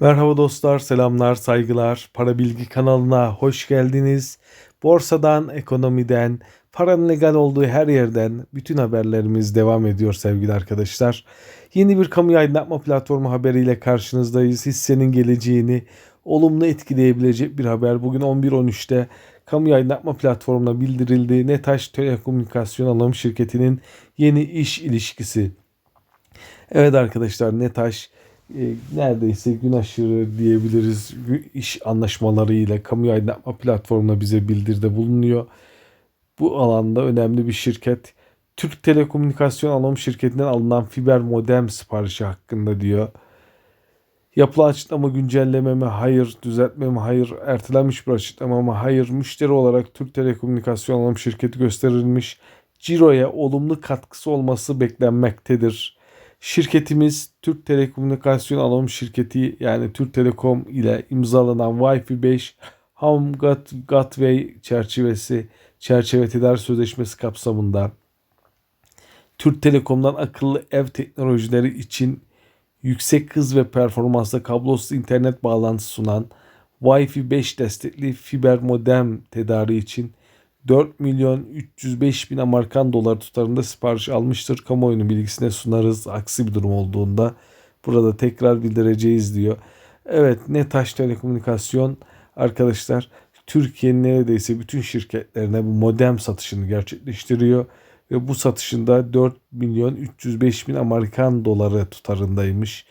Merhaba dostlar, selamlar, saygılar. Para Bilgi kanalına hoş geldiniz. Borsadan, ekonomiden, paranın legal olduğu her yerden bütün haberlerimiz devam ediyor sevgili arkadaşlar. Yeni bir kamu aydınlatma platformu haberiyle karşınızdayız. Hissenin geleceğini olumlu etkileyebilecek bir haber. Bugün 11.13'te kamu aydınlatma platformuna bildirildi. Netaş Telekomünikasyon Anonim Şirketi'nin yeni iş ilişkisi. Evet arkadaşlar Netaş e, neredeyse gün aşırı diyebiliriz iş anlaşmalarıyla kamu aydınlatma platformuna bize bildirde bulunuyor. Bu alanda önemli bir şirket. Türk Telekomünikasyon Anonim Şirketi'nden alınan fiber modem siparişi hakkında diyor. Yapılan açıklama güncelleme mi? Hayır. Düzeltme mi? Hayır. Ertelenmiş bir açıklama mı? Hayır. Müşteri olarak Türk Telekomünikasyon Anonim Şirketi gösterilmiş. Ciro'ya olumlu katkısı olması beklenmektedir. Şirketimiz Türk Telekomünikasyon Anonim Şirketi yani Türk Telekom ile imzalanan Wi-Fi 5 Home Gateway çerçevesi çerçeve tedarik sözleşmesi kapsamında Türk Telekom'dan akıllı ev teknolojileri için yüksek hız ve performansla kablosuz internet bağlantısı sunan Wi-Fi 5 destekli fiber modem tedariği için 4 milyon 305 bin Amerikan dolar tutarında sipariş almıştır. Kamuoyunun bilgisine sunarız. Aksi bir durum olduğunda burada tekrar bildireceğiz diyor. Evet Netaş Telekomünikasyon arkadaşlar Türkiye'nin neredeyse bütün şirketlerine bu modem satışını gerçekleştiriyor. Ve bu satışında 4 milyon 305 bin Amerikan doları tutarındaymış.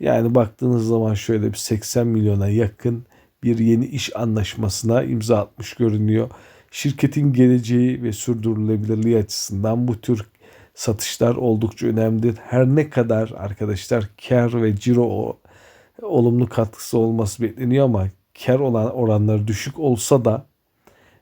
Yani baktığınız zaman şöyle bir 80 milyona yakın bir yeni iş anlaşmasına imza atmış görünüyor. Şirketin geleceği ve sürdürülebilirliği açısından bu tür satışlar oldukça önemlidir. Her ne kadar arkadaşlar kar ve ciro olumlu katkısı olması bekleniyor ama kar olan oranları düşük olsa da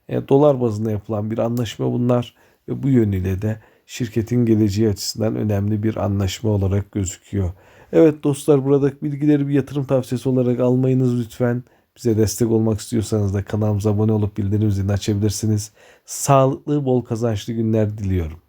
e, dolar bazında yapılan bir anlaşma bunlar ve bu yönüyle de şirketin geleceği açısından önemli bir anlaşma olarak gözüküyor. Evet dostlar buradaki bilgileri bir yatırım tavsiyesi olarak almayınız lütfen. Bize destek olmak istiyorsanız da kanalımıza abone olup bildirim zilini açabilirsiniz. Sağlıklı, bol kazançlı günler diliyorum.